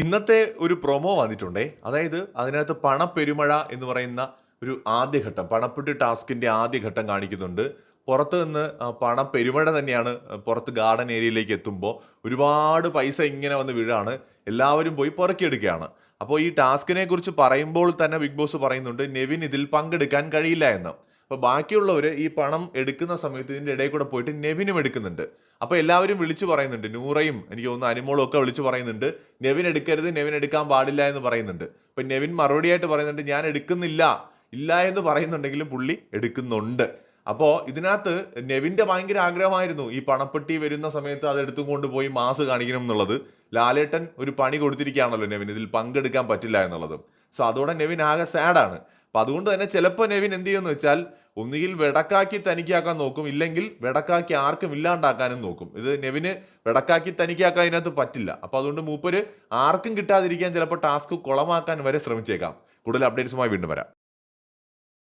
ഇന്നത്തെ ഒരു പ്രൊമോ വന്നിട്ടുണ്ടേ. അതായത് അതിനകത്ത് പണപ്പെരുമഴ എന്ന് പറയുന്ന ഒരു ആദ്യഘട്ടം പണപ്പെട്ടി ടാസ്കിന്റെ ആദ്യഘട്ടം കാണിക്കുന്നുണ്ട്. പുറത്ത് നിന്ന് പണപ്പെരുമഴ തന്നെയാണ് പുറത്ത് ഗാർഡൻ ഏരിയയിലേക്ക് എത്തുമ്പോൾ ഒരുപാട് പൈസ ഇങ്ങനെ വന്ന് വീഴാണ്. എല്ലാവരും പോയി പുറക്കിയെടുക്കുകയാണ്. അപ്പോൾ ഈ ടാസ്കിനെ കുറിച്ച് പറയുമ്പോൾ തന്നെ ബിഗ് ബോസ് പറയുന്നുണ്ട് നെവിൻ ഇതിൽ പങ്കെടുക്കാൻ കഴിയില്ല എന്ന്. അപ്പോൾ ബാക്കിയുള്ളവർ ഈ പണം എടുക്കുന്ന സമയത്ത് ഇതിന്റെ ഇടയിൽ കൂടെ പോയിട്ട് നെവിനും എടുക്കുന്നുണ്ട്. അപ്പോൾ എല്ലാവരും വിളിച്ചു പറയുന്നുണ്ട്. നൂറയും എനിക്ക് തോന്നുന്നു അനുമോളും ഒക്കെ വിളിച്ചു പറയുന്നുണ്ട്. നെവിൻ എടുക്കരുത് നെവിൻ എടുക്കാൻ പാടില്ല എന്ന് പറയുന്നുണ്ട്. അപ്പം നെവിൻ മറുപടിയായിട്ട് പറയുന്നുണ്ട് ഞാൻ എടുക്കുന്നില്ല. ഇല്ല എന്ന് പറയുന്നുണ്ടെങ്കിലും പുള്ളി എടുക്കുന്നുണ്ട്. അപ്പോൾ ഇതിനകത്ത് നെവിന്റെ ഭയങ്കര ആഗ്രഹമായിരുന്നു ഈ പണപ്പെട്ടി വരുന്ന സമയത്ത് അത് എടുത്തും കൊണ്ടുപോയി മാസ് കാണിക്കണം എന്നുള്ളത്. ലാലേട്ടൻ ഒരു പണി കൊടുത്തിരിക്കുകയാണല്ലോ നെവിൻ ഇതിൽ പങ്കെടുക്കാൻ പറ്റില്ല എന്നുള്ളത്. സോ അതോടെ നെവിൻ ആകെ സാഡാണ്. അപ്പം അതുകൊണ്ട് തന്നെ ചിലപ്പോൾ നെവിൻ എന്ത് ചെയ്യുമെന്ന് വെച്ചാൽ ഒന്നുകിൽ വെടക്കാക്കി തനിക്കാക്കാൻ നോക്കും ഇല്ലെങ്കിൽ വെടക്കാക്കി ആർക്കും ഇല്ലാണ്ടാക്കാനും നോക്കും. ഇത് നെവിന് വെടക്കാക്കി തനിക്കാക്കാൻ ഇതിനകത്ത് പറ്റില്ല. അപ്പോൾ അതുകൊണ്ട് മൂപ്പര് ആർക്കും കിട്ടാതിരിക്കാൻ ചിലപ്പോൾ ടാസ്ക് കുളമാക്കാൻ വരെ ശ്രമിച്ചേക്കാം. കൂടുതൽ അപ്ഡേറ്റ്സുമായി വീണ്ടും വരാം.